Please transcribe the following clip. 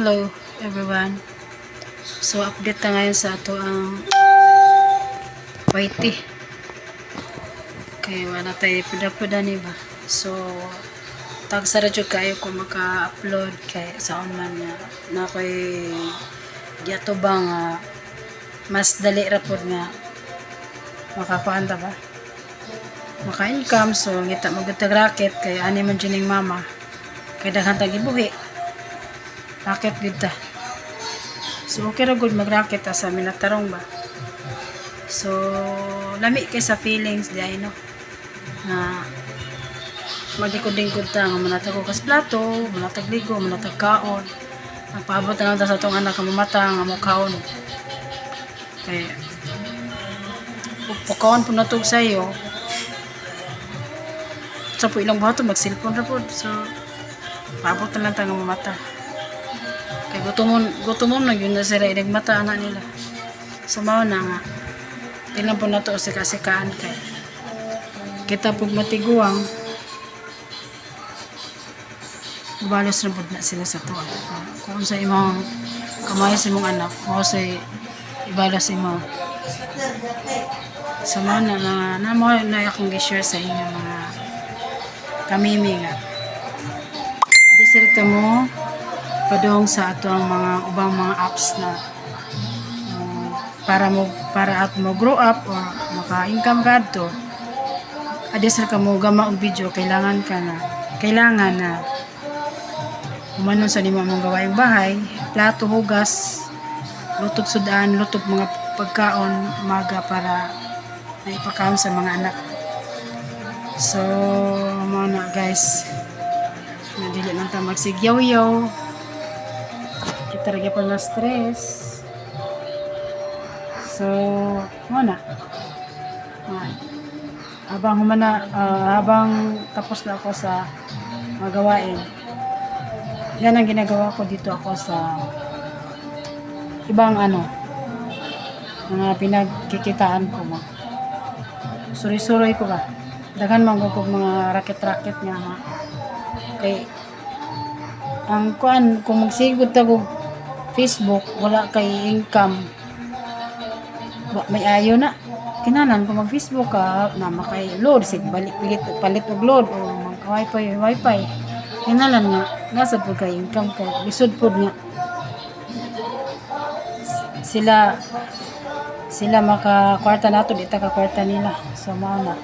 Hello everyone. So update na ngayon sa ato ang Whitey. Kaya wala tayo puda-puda ni ba. So tag sa kayo kung maka-upload kay sa man nga na ko'y giato ba nga mas dali ra pod nga makakuan ta ba maka-income so ngita magutag racket kay ani man yung mama kay daghan tag ibuhi racket gud ta. So okay ra gud mag-racket ta sa minatarong ba? So lami kay sa feelings di ay no? Na maglikod-lingkod ta nga manatag ko kas plato manatag ligo manatag kaon. Nagpaabot na lang sa tong anak nga mamata nga mo kaon. Kay pagkaon po natog sa iyo sa po ilang buhato mag-cellphone ra po. So paabot na lang ta nga mamata kay gutumon gutumon na yun na sila inagmata anak nila. So mao na nga. Tinan po na to sa kasikaan kay. Kita pag matiguang balos na po na sila sa tuwa kung sa imong kamay sa imong anak o sa ibalas sa imong sa mga na mga na mo na akong gi-share sa inyo mga kamimi nga. Diserta mo padong sa atong mga ubang mga apps na um, para mo para at mo grow up or maka-income ka to adesar ka mo gama og video kailangan ka na kailangan na umanon sa lima mong gawaing bahay plato hugas lutok sudan lutok mga pagkaon maga para naipakaon sa mga anak. So mo na guys. Nadili lang ta magsigyaw-yaw rin pa na stress. So mo na. Ah, habang humana ah, habang tapos na ako sa mga gawain yan ang ginagawa ko dito ako sa ibang ano mga pinagkikitaan ko mo suri-suroy ko ba? Daghan man ko kog mga raket-raket nga ha kay ang kuan kung magsigod ta ko Facebook wala kay income. Wa may ayo na. Kinanan kung mag Facebook ka na makay load sig balik pilit palit og load o mag wifi wifi. Kinalan nga nasa po kay income kay lisod pod nga sila sila maka kwarta nato di ta ka kwarta nila. So mao na